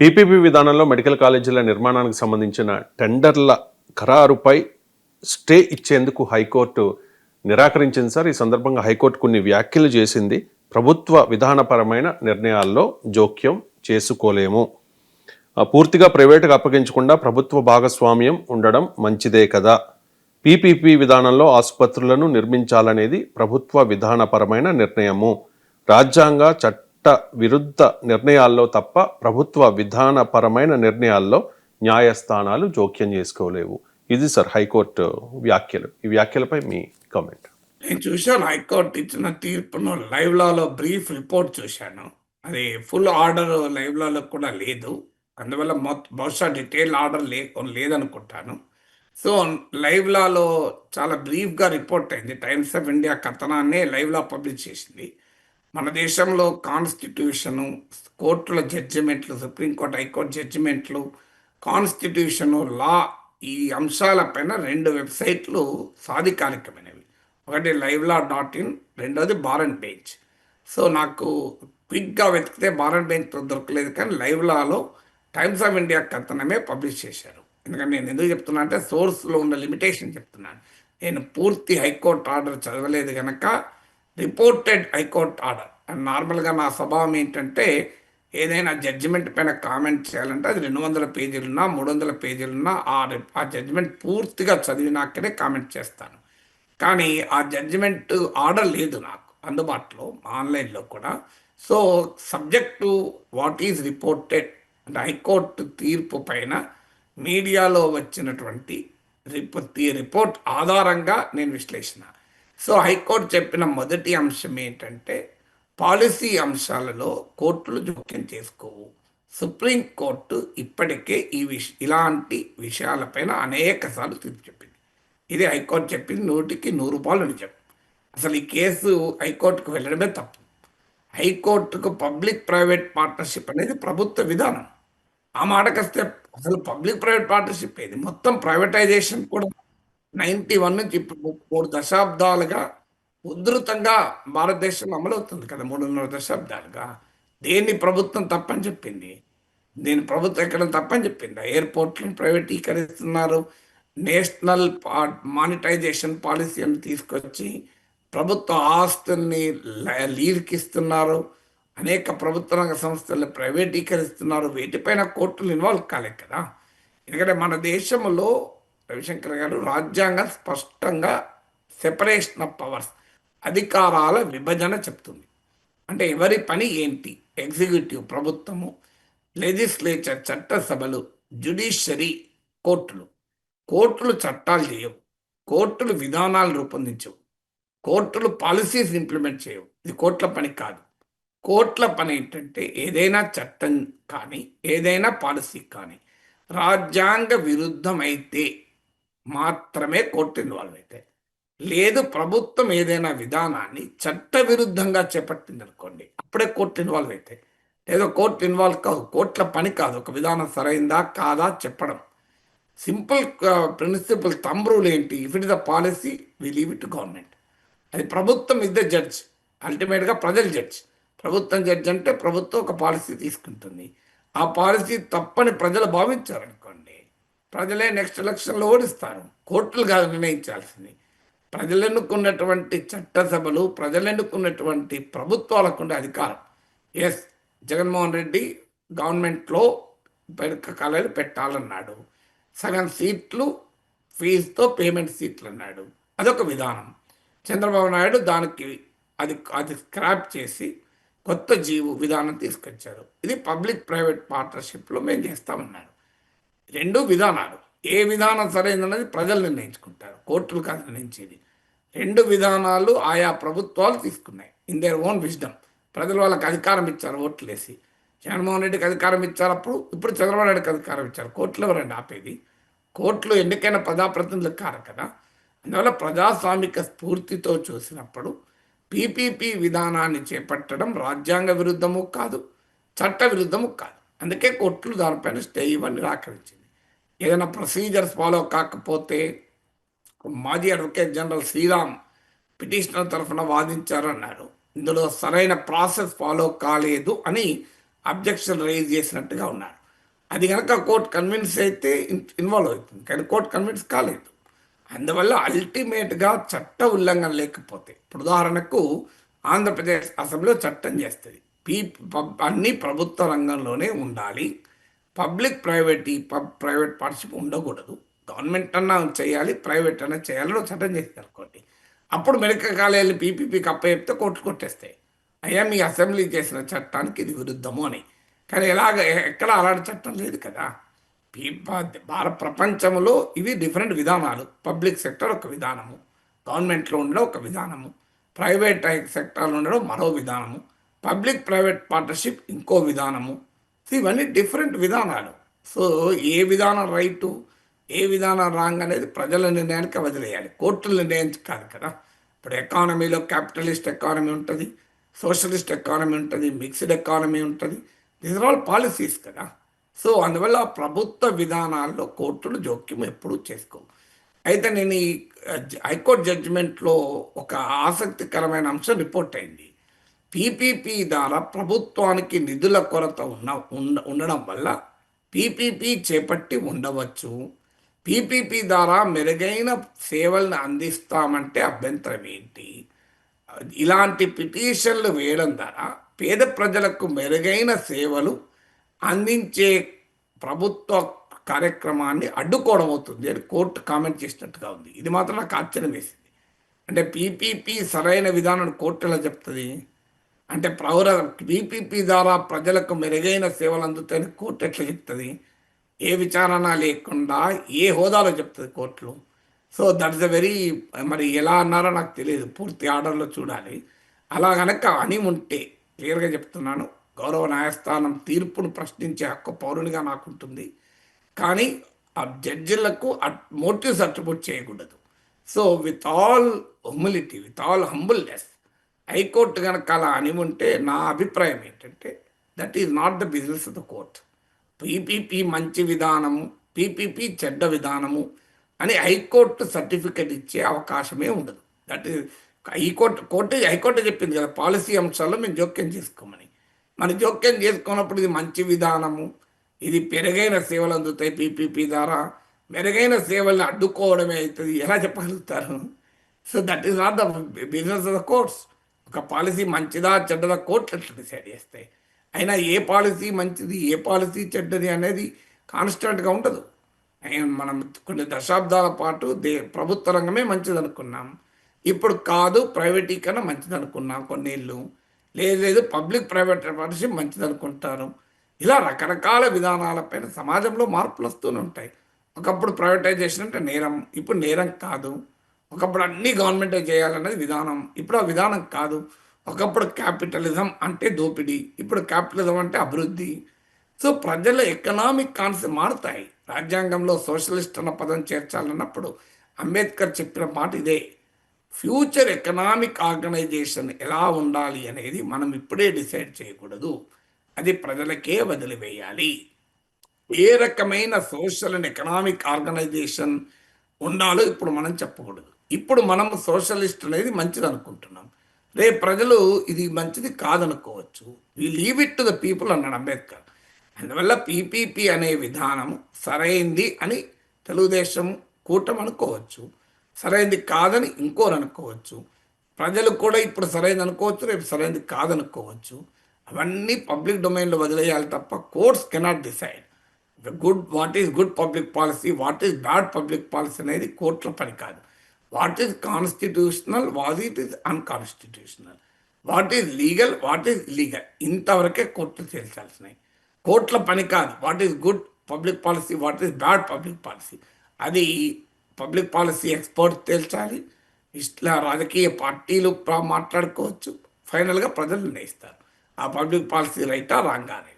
PPP విధానంలో medical కాలేజీల నిర్మాణానికి సంబంధించిన టెండర్ల ఖరారుపై స్టే ఇచ్చేందుకు హైకోర్టు నిరాకరించింది సార్. ఈ సందర్భంగా హైకోర్టు కొన్ని వ్యాఖ్యలు చేసింది. ప్రభుత్వ విధానపరమైన నిర్ణయాల్లో జోక్యం చేసుకోలేము. ఆ, పూర్తిగా ప్రైవేటుగా అప్పగించకుండా ప్రభుత్వ భాగస్వామ్యం ఉండడం మంచిదే కదా. పీపీపీ విధానంలో ఆసుపత్రులను నిర్మించాలనేది ప్రభుత్వ విధానపరమైన నిర్ణయము. రాజ్యాంగ చట్ట విరుద్ధ నిర్ణయాల్లో తప్ప ప్రభుత్వ విధానపరమైన నిర్ణయాల్లో న్యాయస్థానాలు జోక్యం చేసుకోలేవు. ఇది సార్ హైకోర్టు వ్యాఖ్యలు. ఈ వ్యాఖ్యలపై మీ కామెంట్. నేను చూశాను హైకోర్టు ఇచ్చిన తీర్పును లైవ్ లాలో బ్రీఫ్ రిపోర్ట్ చూశాను. అది ఫుల్ ఆర్డర్ లైవ్ లాలో కూడా లేదు. అందువల్ల మొత్తం బహుశా డీటెయిల్ ఆర్డర్ లే లేదనుకుంటాను. సో లైవ్ లాలో చాలా బ్రీఫ్గా రిపోర్ట్ అయింది. టైమ్స్ ఆఫ్ ఇండియా కథనాన్ని లైవ్ లా పబ్లిష్ చేసింది. మన దేశంలో కాన్స్టిట్యూషను కోర్టుల జడ్జిమెంట్లు సుప్రీంకోర్టు హైకోర్టు జడ్జిమెంట్లు కాన్స్టిట్యూషను లా ఈ అంశాలపైన రెండు వెబ్సైట్లు సాధికారికమైనవి. ఒకటి లైవ్ లా డాట్ ఇన్ రెండోది బారన్ బెంచ్ సో నాకు క్విక్గా వెతికితే బారన్ బెంచ్ దొరకలేదు కానీ లైవ్ లాలో టైమ్స్ ఆఫ్ ఇండియా కథనమే పబ్లిష్ చేశారు. ఎందుకంటే నేను ఎందుకు చెప్తున్నా అంటే సోర్స్లో ఉన్న లిమిటేషన్ చెప్తున్నాను. నేను పూర్తి హైకోర్టు ఆర్డర్ చదవలేదు కనుక రిపోర్టెడ్ హైకోర్ట్ ఆర్డర్. అండ్ నార్మల్గా నా స్వభావం ఏంటంటే ఏదైనా జడ్జిమెంట్ పైన కామెంట్ చేయాలంటే అది రెండు వందల పేజీలున్నా మూడు వందల పేజీలున్నా ఆ ఆ జడ్జిమెంట్ పూర్తిగా చదివినాకనే కామెంట్ చేస్తాను. కానీ ఆ జడ్జిమెంట్ ఆర్డర్ లేదు నాకు అందుబాటులో ఆన్లైన్లో కూడా. So subject to what is reported అంటే హైకోర్టు తీర్పు పైన మీడియాలో వచ్చినటువంటి రిపోర్ట్ రిపోర్ట్ ఆధారంగా నేను విశ్లేషణ సో హైకోర్టు చెప్పిన మొదటి అంశం ఏంటంటే పాలసీ అంశాలలో కోర్టులు జోక్యం చేసుకోవు. సుప్రీంకోర్టు ఇప్పటికే ఈ విష ఇలాంటి విషయాలపైన అనేక సార్లు తీర్పు చెప్పింది. ఇది హైకోర్టు చెప్పింది నూటికి నూరు రూపాయలు నిజం. అసలు ఈ కేసు హైకోర్టుకు వెళ్ళడమే తప్పు. హైకోర్టుకు పబ్లిక్ ప్రైవేట్ పార్ట్నర్షిప్ అనేది ప్రభుత్వ విధానం. ఆ మాటకొస్తే అసలు పబ్లిక్ ప్రైవేట్ పార్ట్నర్షిప్ ఏది? మొత్తం ప్రైవేటైజేషన్ కూడా నైంటీ వన్ నుంచి ఇప్పుడు ము- మూడు దశాబ్దాలుగా ఉధృతంగా భారతదేశంలో అమలవుతుంది కదా మూడున్నర దశాబ్దాలుగా. దేన్ని ప్రభుత్వం తప్పని చెప్పింది? దీని ప్రభుత్వం ఎక్కడ తప్పని చెప్పింది? ఎయిర్పోర్ట్లను ప్రైవేటీకరిస్తున్నారు. నేషనల్ మానిటైజేషన్ పాలసీని తీసుకొచ్చి ప్రభుత్వ ఆస్తుల్ని ల- అనేక ప్రభుత్వ రంగ సంస్థలు ప్రైవేటీకరిస్తున్నారు. వీటిపైన కోర్టులు ఇన్వాల్వ్ కాలేదు కదా. ఎందుకంటే మన దేశంలో రవిశంకర్ గారు రాజ్యాంగం స్పష్టంగా సెపరేషన్ ఆఫ్ పవర్స్ అధికారాల విభజన చెప్తుంది. అంటే ఎవరి పని ఏంటి? ఎగ్జిక్యూటివ్ ప్రభుత్వము లెజిస్లేచర్ చట్టసభలు జ్యుడిషియరీ కోర్టులు. కోర్టులు చట్టాలు చేయవు. కోర్టులు విధానాలు రూపొందించవు. కోర్టులు పాలసీస్ ఇంప్లిమెంట్ చేయవు. ఇది కోర్టుల పని కాదు. కోర్టుల పని ఏంటంటే ఏదైనా చట్టం కానీ ఏదైనా పాలసీ కానీ రాజ్యాంగ విరుద్ధమైతే మాత్రమే కోర్టు ఇన్వాల్వ్ అయితే లేదు ప్రభుత్వం ఏదైనా విధానాన్ని చట్ట విరుద్ధంగా చేపట్టింది అనుకోండి అప్పుడే కోర్టు ఇన్వాల్వ్ అయితే లేదో కోర్టు ఇన్వాల్వ్ కాదు కోర్టుల పని కాదు ఒక విధానం సరైందా కాదా చెప్పడం. సింపుల్ ప్రిన్సిపల్ థంబ్ రూల్ ఏంటి? If it is the policy we leave it government. అది ప్రభుత్వం ఇస్ ద జడ్జ్. అల్టిమేట్గా ప్రజలు జడ్జ్. ప్రభుత్వం జడ్జ్ అంటే ప్రభుత్వం ఒక పాలసీ తీసుకుంటుంది. ఆ పాలసీ తప్పని ప్రజలు భావించారు ప్రజలే నెక్స్ట్ ఎలక్షన్లో ఓడిస్తారు. కోర్టులు కాదు నిర్ణయించాల్సింది. ప్రజలెన్నుకున్నటువంటి చట్టసభలు ప్రజలెన్నుకున్నటువంటి ప్రభుత్వాలకు ఉండే అధికారం. ఎస్ జగన్మోహన్ రెడ్డి గవర్నమెంట్లో పెరక కళలు పెట్టాలన్నాడు. సగం సీట్లు ఫీజుతో పేమెంట్ సీట్లు అన్నాడు అదొక విధానం. చంద్రబాబు నాయుడు దానికి అది అది స్క్రాప్ చేసి కొత్త జీవు విధానం తీసుకొచ్చారు. ఇది పబ్లిక్ ప్రైవేట్ పార్ట్నర్షిప్లో మేము చేస్తామన్నారు. రెండు విధానాలు. ఏ విధానం సరైనది ప్రజలు నిర్ణయించుకుంటారు. కోర్టులు కాదు నిర్ణయించేది. రెండు విధానాలు ఆయా ప్రభుత్వాలు తీసుకున్నాయి. ఇన్ దేర్ ఓన్ విజ్డమ్ ప్రజలు వాళ్ళకి అధికారం ఇచ్చారు ఓట్లు వేసి జగన్మోహన్ రెడ్డికి అధికారం ఇచ్చారు అప్పుడు ఇప్పుడు చంద్రబాబు నాయుడుకి అధికారం ఇచ్చారు. కోర్టులు ఎవరండి ఆపేది? కోర్టులు ఎన్నికైన ప్రజాప్రతినిధులు కారు కదా. అందువల్ల ప్రజాస్వామిక స్ఫూర్తితో చూసినప్పుడు పీపీపీ విధానాన్ని చేపట్టడం రాజ్యాంగ విరుద్ధము కాదు చట్ట విరుద్ధము కాదు. అందుకే కోర్టులు దానిపైన స్టే ఇవన్నీ నిరాకరించింది. ఏదైనా ప్రొసీజర్స్ ఫాలో కాకపోతే మాజీ అడ్వకేట్ జనరల్ శ్రీరామ్ పిటిషనర్ తరఫున వాదించారన్నారు ఇందులో సరైన ప్రాసెస్ ఫాలో కాలేదు అని అబ్జెక్షన్ రేజ్ చేసినట్టుగా ఉన్నారు అది కనుక కోర్టు కన్విన్స్ అయితే ఇన్వాల్వ్ అవుతుంది. కానీ కోర్టు కన్విన్స్ కాలేదు. అందువల్ల అల్టిమేట్గా చట్ట ఉల్లంఘన లేకపోతే ఇప్పుడు ఉదాహరణకు ఆంధ్రప్రదేశ్ అసెంబ్లీలో చట్టం చేస్తుంది. పీ అన్ని ప్రభుత్వ రంగంలోనే ఉండాలి. పబ్లిక్ ప్రైవేట్ ఈ పబ్ ప్రైవేట్ పార్ట్నర్షిప్ ఉండకూడదు. గవర్నమెంట్ అన్నా చేయాలి ప్రైవేట్ అన్నా చేయాలని ఒక చట్టం చేసింది అనుకోండి అప్పుడు మెడికల్ కాలేజీలు పీపీపీకి అప్ప చెప్తే కోర్టు కొట్టేస్తాయి. అయ్యా మీ అసెంబ్లీ చేసిన చట్టానికి ఇది విరుద్ధము అని. కానీ ఎలాగ ఎక్కడ అలాంటి చట్టం లేదు కదా. పీ- భారత ప్రపంచంలో ఇవి డిఫరెంట్ విధానాలు. పబ్లిక్ సెక్టర్ ఒక విధానము. గవర్నమెంట్లో ఉండడం ఒక విధానము. ప్రైవేట్ సెక్టర్లో ఉండడం మరో విధానము. పబ్లిక్ ప్రైవేట్ పార్ట్నర్షిప్ ఇంకో విధానము. సో ఇవన్నీ డిఫరెంట్ విధానాలు. సో ఏ విధానం రైటు ఏ విధానం రాంగ్ అనేది ప్రజల నిర్ణయానికి వదిలేయాలి. కోర్టులు నిర్ణయం కాదు. కదా ఇప్పుడు ఎకానమీలో క్యాపిటలిస్ట్ ఎకానమీ ఉంటుంది సోషలిస్ట్ ఎకానమీ ఉంటుంది మిక్స్డ్ ఎకానమీ ఉంటుంది. దీస్ ఆర్ ఆల్ పాలసీస్ కదా. సో అందువల్ల ప్రభుత్వ విధానాల్లో కోర్టులు జోక్యం ఎప్పుడూ చేసుకోవు అయితే నేను ఈ హైకోర్టు జడ్జిమెంట్లో ఒక ఆసక్తికరమైన అంశం రిపోర్ట్ అయింది. పీపీపీ ద్వారా ప్రభుత్వానికి నిధుల కొరత ఉన్న ఉండడం వల్ల పీపీపీ చేపట్టి ఉండవచ్చు. పీపీపీ ద్వారా మెరుగైన సేవలను అందిస్తామంటే అభ్యంతరం ఏంటి? ఇలాంటి పిటిషన్లు వేయడం ద్వారా పేద ప్రజలకు మెరుగైన సేవలు అందించే ప్రభుత్వ కార్యక్రమాన్ని అడ్డుకోవడం అవుతుంది అని కోర్టు కామెంట్ చేసినట్టుగా ఉంది. ఇది మాత్రం నాకు ఆశ్చర్యం వేసింది. అంటే పీపీపీ సరైన విధానం కోర్టు ఎలా చెప్తుంది? అంటే ప్రౌర పీపీపీ ద్వారా ప్రజలకు మెరుగైన సేవలు అందుతాయని కోర్టు ఎట్లా చెప్తుంది? ఏ విచారణ లేకుండా ఏ హోదాలో చెప్తుంది కోర్టులు? సో దట్స్ అ వెరీ మరి ఎలా అన్నారో నాకు తెలియదు. పూర్తి ఆర్డర్లో చూడాలి. అలా గనక అని ఉంటే క్లియర్గా చెప్తున్నాను. గౌరవ న్యాయస్థానం తీర్పును ప్రశ్నించే హక్కు పౌరునిగా నాకుంటుంది. కానీ ఆ జడ్జిలకు మోటివ్స్ అట్రిబ్యూట్ చేయకూడదు. So with all humility with all humbleness high court కనుక అలా అని ఉంటే నా అభిప్రాయం ఏంటంటే that is not the business of the court PPP మంచి విధానము పీపీపీ చెడ్డ విధానము అని హైకోర్టు సర్టిఫికెట్ ఇచ్చే అవకాశమే ఉండదు. That is high court court high court చెప్పింది కదా పాలసీ అంశాల్లో మేము జోక్యం చేసుకోమని. మరి జోక్యం చేసుకున్నప్పుడు ఇది మంచి విధానము ఇది పెరుగైన సేవలు అందుతాయి పీపీపీ ద్వారా మెరుగైన సేవల్ని అడ్డుకోవడమే అవుతుంది. ఎలా చెప్పగలుగుతారు? So that is not the business of the courts ఒక పాలసీ మంచిదా చెడ్డదా? కోర్టులు ఎట్లా డిసైడ్ చేస్తాయి అయినా ఏ పాలసీ మంచిది ఏ పాలసీ చెడ్డది అనేది కాన్స్టెంట్గా ఉండదు. మనం కొన్ని దశాబ్దాల పాటు దే ప్రభుత్వ రంగమే మంచిది అనుకున్నాం ఇప్పుడు కాదు ప్రైవేటీకరణ మంచిది అనుకున్నాం కొన్నేళ్ళు. లేదు లేదు పబ్లిక్ ప్రైవేట్ పార్ట్నర్షిప్ మంచిది అనుకుంటారు ఇలా రకరకాల విధానాలపైన సమాజంలో మార్పులు వస్తూనే ఉంటాయి. ఒకప్పుడు ప్రైవేటైజేషన్ అంటే నేరం. ఇప్పుడు నేరం కాదు. ఒకప్పుడు అన్ని గవర్నమెంటే చేయాలన్నది విధానం. ఇప్పుడు ఆ విధానం కాదు. ఒకప్పుడు క్యాపిటలిజం అంటే దోపిడీ. ఇప్పుడు క్యాపిటలిజం అంటే అభివృద్ధి. సో ప్రజల ఎకనామిక్ కాన్సెప్ట్ మారుతాయి. రాజ్యాంగంలో సోషలిస్ట్ అన్న పదం చేర్చాలన్నప్పుడు అంబేద్కర్ చెప్పిన మాట ఇదే. ఫ్యూచర్ ఎకనామిక్ ఆర్గనైజేషన్ ఎలా ఉండాలి అనేది మనం ఇప్పుడే డిసైడ్ చేయకూడదు. అది ప్రజలకే వదిలివేయాలి. ఏ రకమైన సోషల్ అండ్ ఎకనామిక్ ఆర్గనైజేషన్ ఉండాలో ఇప్పుడు మనం చెప్పకూడదు. ఇప్పుడు మనం సోషలిస్ట్ అనేది మంచిది అనుకుంటున్నాం. రేపు ప్రజలు ఇది మంచిది కాదనుకోవచ్చు. We leave it to the people అన్నాడు అంబేద్కర్. అందువల్ల పీపీపీ అనే విధానం సరైంది అని తెలుగుదేశం కూటమి అనుకోవచ్చు. సరైంది కాదని ఇంకోరు అనుకోవచ్చు. ప్రజలు కూడా ఇప్పుడు సరైనది అనుకోవచ్చు రేపు సరైనది కాదనుకోవచ్చు. అవన్నీ పబ్లిక్ డొమైన్లో వదిలేయాలి తప్ప courts cannot decide. Good what is good public policy what is bad public policy అనేది కోర్టుల పని కాదు. What is constitutional what it is unconstitutional? What is legal what is legal? ఇంతవరకే కోర్టులు తేల్చాల్సినవి. కోర్టుల పని కాదు. What is good public policy what is bad public policy? అది పబ్లిక్ పాలసీ ఎక్స్పర్ట్ తేల్చాలి. ఇట్లా రాజకీయ పార్టీలు మాట్లాడుకోవచ్చు. ఫైనల్గా ప్రజలు నిర్ణయిస్తారు. ఆ పబ్లిక్ పాలసీ రైటా రాంగానే?